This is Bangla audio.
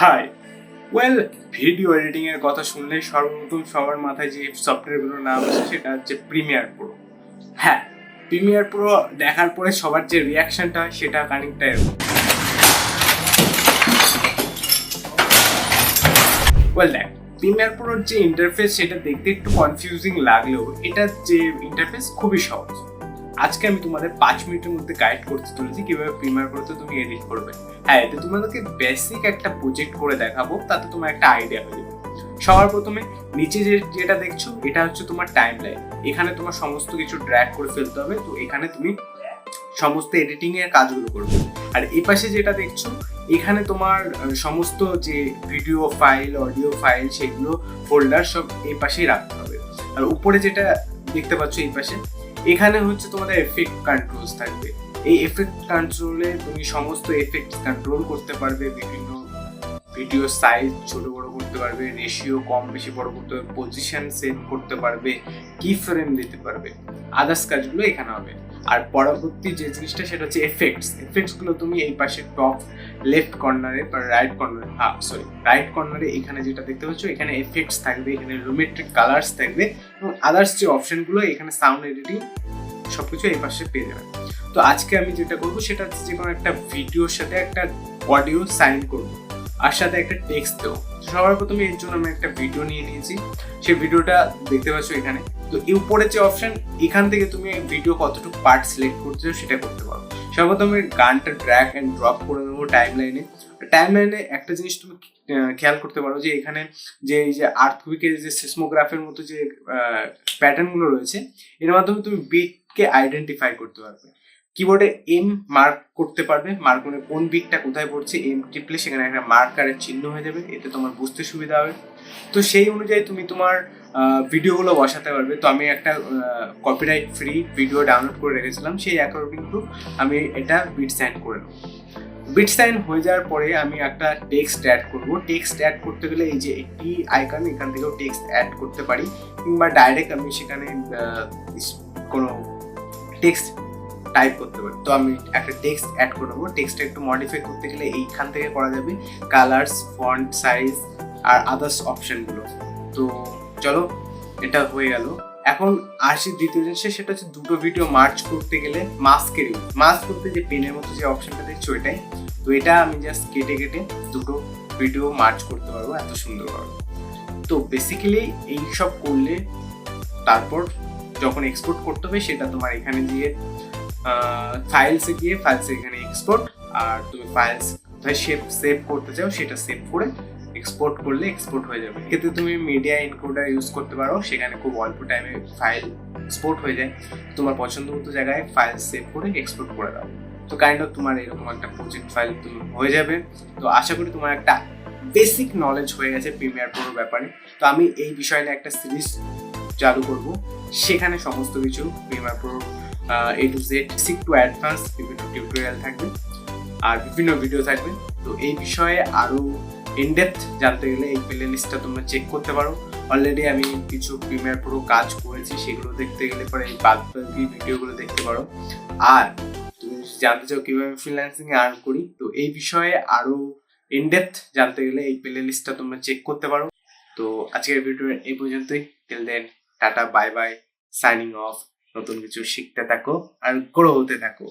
হাই ওয়েল ভিডিও এডিটিং এর কথা শুনলে সর্বপ্রথম সবার মাথায় যে সফটওয়্যারগুলোর নাম আসে সেটা হচ্ছে প্রিমিয়ার প্রো হ্যাঁ প্রিমিয়ার প্রো দেখার পরে সবার যে রিয়াকশনটা সেটা খানিকটা এরকম। ওয়েল দেখ প্রিমিয়ার প্রোর যে ইন্টারফেস সেটা দেখতে একটু কনফিউজিং লাগলেও এটার যে ইন্টারফেস খুবই সহজ। আজকে আমি তোমাদের পাঁচ মিনিটের মধ্যে গাইড করতে চলেছি, কীভাবে প্রিমিয়ার প্রোতে তুমি এডিট করবে। হ্যাঁ এতে তোমাদেরকে বেসিক একটা প্রজেক্ট করে দেখাবো, তাতে তোমার একটা আইডিয়া হয়ে যাবে। সবার প্রথমে নিচে যে, যেটা দেখছ, এটা হচ্ছে তোমার টাইম লাইন এখানে তোমার সমস্ত কিছু ড্র্যাগ করে ফেলতে হবে, তো এখানে তুমি সমস্ত এডিটিং এর কাজগুলো করবে। আর এই পাশে যেটা দেখছ, এখানে তোমার সমস্ত যে ভিডিও ফাইল অডিও ফাইল সেগুলো ফোল্ডার সব এই পাশেই রাখতে হবে। আর উপরে যেটা দেখতে পাচ্ছ এই পাশে এখানে হচ্ছে তোমাদের এফেক্ট কন্ট্রোলস থাকবে। এই এফেক্ট কন্ট্রোলে তুমি সমস্ত এফেক্ট কন্ট্রোল করতে পারবে, বিভিন্ন ভিডিও সাইজ ছোট বড় করতে পারবে রেশিও কম বেশি বড় করতে পারবে পজিশন সেট করতে পারবে কি ফ্রেম দিতে পারবে। আদার্স কাজগুলো এখানে হবে। আর পরবর্তী যে জিনিসটা, সেটা হচ্ছে এফেক্টস এফেক্টসগুলো তুমি এই পাশে টপ লেফট কর্নারে বা রাইট কর্নারে হ্যাঁ সরি রাইট কর্নারে এখানে যেটা দেখতে পাচ্ছ, এখানে এফেক্টস থাকবে, এখানে রোমেট্রিক কালার্স থাকবে এবং আদার্স যে অপশনগুলো এখানে সাউন্ড এডিটিং সবকিছু এই পাশে পেয়ে যাবে। তো আজকে আমি যেটা করব, সেটা হচ্ছে যে কোনো একটা ভিডিওর সাথে একটা অডিও সাইন করব আর সাথে একটা টেক্সট দেবো। সবার প্রথমে এর জন্য আমি একটা ভিডিও নিয়ে নিয়েছি। সেই ভিডিওটা দেখতে পাচ্ছ এখানে। তো এই উপরে যে অপশন এখান থেকে তুমি ভিডিও কতটুকু পার্ট সিলেক্ট করতে চাও সেটা করতে পারো। সর্বপ্রথমে গানটা ড্র্যাগ অ্যান্ড ড্রপ করে দেবো টাইম লাইনে টাইম লাইনে একটা জিনিস তুমি খেয়াল করতে পারো যে এখানে যে এই যে আর্থকুইকের যে সিসমোগ্রাফের মতো যে প্যাটার্নগুলো রয়েছে, এর মাধ্যমে তুমি বিটকে আইডেন্টিফাই করতে পারবে। কিবোর্ডে এম মার্ক করতে পারবে মার্ক করে কোন বিটটা কোথায় পড়ছে এম টিপলে সেখানে একটা মার্কারের চিহ্ন হয়ে যাবে, এতে তোমার বুঝতে সুবিধা হবে। তো সেই অনুযায়ী তুমি তোমার ভিডিওগুলো বসাতে পারবে। তো আমি একটা কপিরাইট ফ্রি ভিডিও ডাউনলোড করে রেখেছিলাম। সেই অ্যাকর্ডিং টু আমি এটা বিট সাইন করে নেব। বিট সাইন হয়ে যাওয়ার পরে আমি একটা টেক্সট অ্যাড করব। টেক্সট অ্যাড করতে গেলে এই যে একটি আইকন এখান থেকেও টেক্সট অ্যাড করতে পারি। কিংবা ডাইরেক্ট আমি সেখানে কোনো টেক্সট টাইপ করতে পারি। তো আমি একটা টেক্সট অ্যাড করে দেবো টেক্সটটা একটু মডিফাই করতে গেলে এইখান থেকে করা যাবে। কালার্স ফন্ট সাইজ আর আদার্স অপশনগুলো তো চলো, এটা হয়ে গেল। এখন আসি দ্বিতীয় জিনিসে সেটা হচ্ছে দুটো ভিডিও মার্চ করতে গেলে মাস্কের ইউজ মাস্ক করতে যে পেনের মতো যে অপশনটা দেখছ এটাই। তো এটা আমি জাস্ট কেটে কেটে দুটো ভিডিও মার্চ করতে পারব, এত সুন্দরভাবে তো বেসিক্যালি এই সব করলে তারপর যখন এক্সপোর্ট করতে হবে, সেটা তোমার এখানে গিয়ে ফাইলসে গিয়ে ফাইলসে এখানে এক্সপোর্ট আর তুমি ফাইলস কোথায় সেভ সেভ করতে চাও, সেটা সেভ করে এক্সপোর্ট করলে এক্সপোর্ট হয়ে যাবে। কিন্তু তুমি মিডিয়া এনকোডার ইউজ করতে পারো, সেখানে খুব অল্প টাইমে ফাইল এক্সপোর্ট হয়ে যায়। তোমার পছন্দ মতো জায়গায় ফাইল সেভ করে এক্সপোর্ট করে দাও। তো কাইন্ড অফ তোমার এরকম একটা প্রজেক্ট ফাইল তুমি হয়ে যাবে। তো আশা করি তোমার একটা বেসিক নলেজ হয়ে গেছে প্রিমিয়ার প্রোর ব্যাপারে। তো আমি এই বিষয় নিয়ে একটা সিরিজ চালু করব। সেখানে সমস্ত কিছু Premiere Pro A to Z sick to advance বিভিন্ন টিউটোরিয়াল থাকবে। আর বিভিন্ন ভিডিও থাকবে। তো এই বিষয়ে আরও ইনডেপথ জানতে গেলে এই প্লে লিস্টটা তোমরা চেক করতে পারো। অলরেডি আমি কিছু প্রিমিয়ার প্রো কাজ করেছি, সেগুলো দেখতে গেলে পরে এই বাদ বাকি ভিডিওগুলো দেখতে পারো। আর তুমি জানতে চাও কীভাবে ফ্রিল্যান্সিং আর্ন করি, তো এই বিষয়ে আরও ইনডেপথ জানতে গেলে এই প্লে লিস্টটা তোমরা চেক করতে পারো। তো আজকের ভিডিও এই পর্যন্তই। Till then tata bye bye signing off নতুন কিছু শিখতে থাকো আর গ্রো হতে থাকো।